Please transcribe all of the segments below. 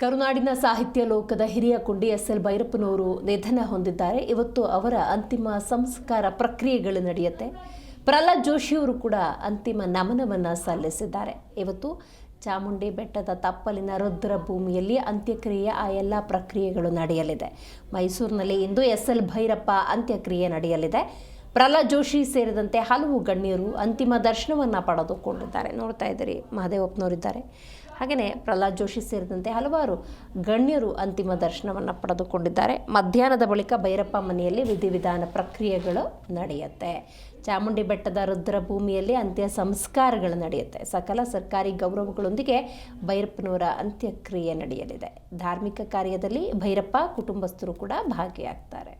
ಕರುನಾಡಿನ ಸಾಹಿತ್ಯ ಲೋಕದ ಹಿರಿಯ ಕುಂಡಿ ಎಸ್ ಎಲ್ ಭೈರಪ್ಪನವರು ನಿಧನ ಹೊಂದಿದ್ದಾರೆ. ಇವತ್ತು ಅವರ ಅಂತಿಮ ಸಂಸ್ಕಾರ ಪ್ರಕ್ರಿಯೆಗಳು ನಡೆಯುತ್ತೆ. ಪ್ರಹ್ಲಾದ್ ಜೋಶಿಯವರು ಕೂಡ ಅಂತಿಮ ನಮನವನ್ನು ಸಲ್ಲಿಸಿದ್ದಾರೆ. ಇವತ್ತು ಚಾಮುಂಡಿ ಬೆಟ್ಟದ ತಪ್ಪಲಿನ ರುದ್ರ ಭೂಮಿಯಲ್ಲಿ ಅಂತ್ಯಕ್ರಿಯೆ ಆ ಎಲ್ಲ ಪ್ರಕ್ರಿಯೆಗಳು ನಡೆಯಲಿದೆ. ಮೈಸೂರಿನಲ್ಲಿ ಇಂದು ಎಸ್ ಎಲ್ ಭೈರಪ್ಪ ಅಂತ್ಯಕ್ರಿಯೆ ನಡೆಯಲಿದೆ. ಪ್ರಹ್ಲಾದ್ ಜೋಶಿ ಸೇರಿದಂತೆ ಹಲವು ಗಣ್ಯರು ಅಂತಿಮ ದರ್ಶನವನ್ನು ಪಡೆದುಕೊಂಡಿದ್ದಾರೆ. ನೋಡ್ತಾ ಇದ್ದೀರಿ, ಮಹದೇವಪ್ಪನವರಿದ್ದಾರೆ. ಹಾಗೆಯೇ ಪ್ರಹ್ಲಾದ್ ಜೋಶಿ ಸೇರಿದಂತೆ ಹಲವಾರು ಗಣ್ಯರು ಅಂತಿಮ ದರ್ಶನವನ್ನು ಪಡೆದುಕೊಂಡಿದ್ದಾರೆ. ಮಧ್ಯಾಹ್ನದ ಬಳಿಕ ಭೈರಪ್ಪ ಮನೆಯಲ್ಲಿ ವಿಧಿವಿಧಾನ ಪ್ರಕ್ರಿಯೆಗಳು ನಡೆಯುತ್ತೆ. ಚಾಮುಂಡಿ ಬೆಟ್ಟದ ರುದ್ರಭೂಮಿಯಲ್ಲಿ ಅಂತ್ಯ ಸಂಸ್ಕಾರಗಳು ನಡೆಯುತ್ತೆ. ಸಕಲ ಸರ್ಕಾರಿ ಗೌರವಗಳೊಂದಿಗೆ ಭೈರಪ್ಪನವರ ಅಂತ್ಯಕ್ರಿಯೆ ನಡೆಯಲಿದೆ. ಧಾರ್ಮಿಕ ಕಾರ್ಯದಲ್ಲಿ ಭೈರಪ್ಪ, ಕುಟುಂಬಸ್ಥರು ಕೂಡ ಭಾಗಿಯಾಗ್ತಾರೆ.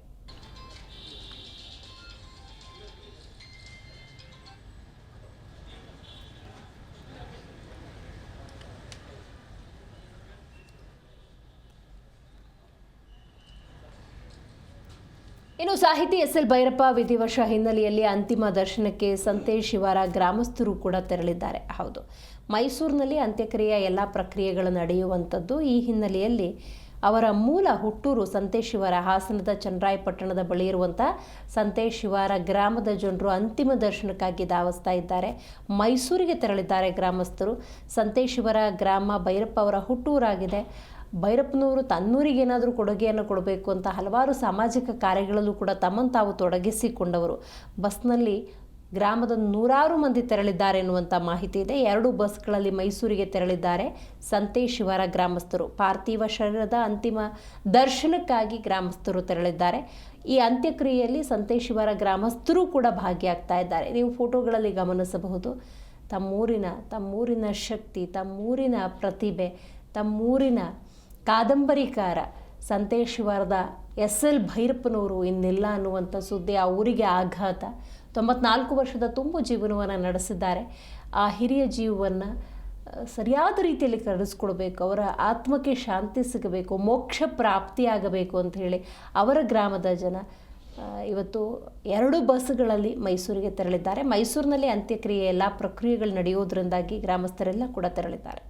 ಇನ್ನು ಸಾಹಿತಿ ಎಸ್ ಎಲ್ ಭೈರಪ್ಪ ವಿಧಿವಶ ಹಿನ್ನೆಲೆಯಲ್ಲಿ ಅಂತಿಮ ದರ್ಶನಕ್ಕೆ ಸಂತೆ ಶಿವಾರ ಗ್ರಾಮಸ್ಥರು ಕೂಡ ತೆರಳಿದ್ದಾರೆ. ಹೌದು, ಮೈಸೂರಿನಲ್ಲಿ ಅಂತ್ಯಕ್ರಿಯೆ ಎಲ್ಲ ಪ್ರಕ್ರಿಯೆಗಳು ನಡೆಯುವಂಥದ್ದು ಈ ಹಿನ್ನೆಲೆಯಲ್ಲಿ ಅವರ ಮೂಲ ಹುಟ್ಟೂರು ಸಂತೇಶ್ ಶಿವಾರ ಹಾಸನದ ಚನ್ನರಾಯಪಟ್ಟಣದ ಬಳಿ ಇರುವಂಥ ಸಂತೇಶ್ ಶಿವಾರ ಗ್ರಾಮದ ಜನರು ಅಂತಿಮ ದರ್ಶನಕ್ಕಾಗಿ ಧಾವಿಸ್ತಾ ಇದ್ದಾರೆ. ಮೈಸೂರಿಗೆ ತೆರಳಿದ್ದಾರೆ ಗ್ರಾಮಸ್ಥರು. ಸಂತೇಶ್ ಶಿವರ ಗ್ರಾಮ ಭೈರಪ್ಪ ಅವರ ಹುಟ್ಟೂರಾಗಿದೆ. ಭೈರಪ್ಪನವರು ತನ್ನೂರಿಗೆ ಏನಾದರೂ ಕೊಡುಗೆಯನ್ನು ಕೊಡಬೇಕು ಅಂತ ಹಲವಾರು ಸಾಮಾಜಿಕ ಕಾರ್ಯಗಳಲ್ಲೂ ಕೂಡ ತಮ್ಮನ್ನು ತಾವು ತೊಡಗಿಸಿಕೊಂಡವರು. ಬಸ್ನಲ್ಲಿ ಗ್ರಾಮದ ನೂರಾರು ಮಂದಿ ತೆರಳಿದ್ದಾರೆ ಎನ್ನುವಂಥ ಮಾಹಿತಿ ಇದೆ. ಎರಡು ಬಸ್ಗಳಲ್ಲಿ ಮೈಸೂರಿಗೆ ತೆರಳಿದ್ದಾರೆ ಸಂತೆ ಗ್ರಾಮಸ್ಥರು. ಪಾರ್ಥಿವ ಶರೀರದ ಅಂತಿಮ ದರ್ಶನಕ್ಕಾಗಿ ಗ್ರಾಮಸ್ಥರು ತೆರಳಿದ್ದಾರೆ. ಈ ಅಂತ್ಯಕ್ರಿಯೆಯಲ್ಲಿ ಸಂತೆ ಗ್ರಾಮಸ್ಥರು ಕೂಡ ಭಾಗಿಯಾಗ್ತಾ ಇದ್ದಾರೆ. ನೀವು ಫೋಟೋಗಳಲ್ಲಿ ಗಮನಿಸಬಹುದು. ತಮ್ಮೂರಿನ ತಮ್ಮೂರಿನ ಶಕ್ತಿ, ತಮ್ಮೂರಿನ ಪ್ರತಿಭೆ, ತಮ್ಮೂರಿನ ಕಾದಂಬರಿಕಾರ ಸಂತೇಶ್ವರದ ಎಸ್ ಎಲ್ ಭೈರಪ್ಪನವರು ಇನ್ನಿಲ್ಲ ಅನ್ನುವಂಥ ಸುದ್ದಿ ಆ ಊರಿಗೆ ಆಘಾತ. ತೊಂಬತ್ನಾಲ್ಕು ವರ್ಷದ ತುಂಬು ಜೀವನವನ್ನು ನಡೆಸಿದ್ದಾರೆ. ಆ ಹಿರಿಯ ಜೀವವನ್ನು ಸರಿಯಾದ ರೀತಿಯಲ್ಲಿ ಕರೆಸ್ಕೊಡ್ಬೇಕು ಅವರ ಆತ್ಮಕ್ಕೆ ಶಾಂತಿ ಸಿಗಬೇಕು, ಮೋಕ್ಷ ಪ್ರಾಪ್ತಿಯಾಗಬೇಕು ಅಂತ ಹೇಳಿ ಅವರ ಗ್ರಾಮದ ಜನ ಇವತ್ತು ಎರಡು ಬಸ್ಗಳಲ್ಲಿ ಮೈಸೂರಿಗೆ ತೆರಳಿದ್ದಾರೆ. ಮೈಸೂರಿನಲ್ಲಿ ಅಂತ್ಯಕ್ರಿಯೆ, ಎಲ್ಲ ಪ್ರಕ್ರಿಯೆಗಳು ನಡೆಯೋದ್ರಿಂದಾಗಿ ಗ್ರಾಮಸ್ಥರೆಲ್ಲ ಕೂಡ ತೆರಳಿದ್ದಾರೆ.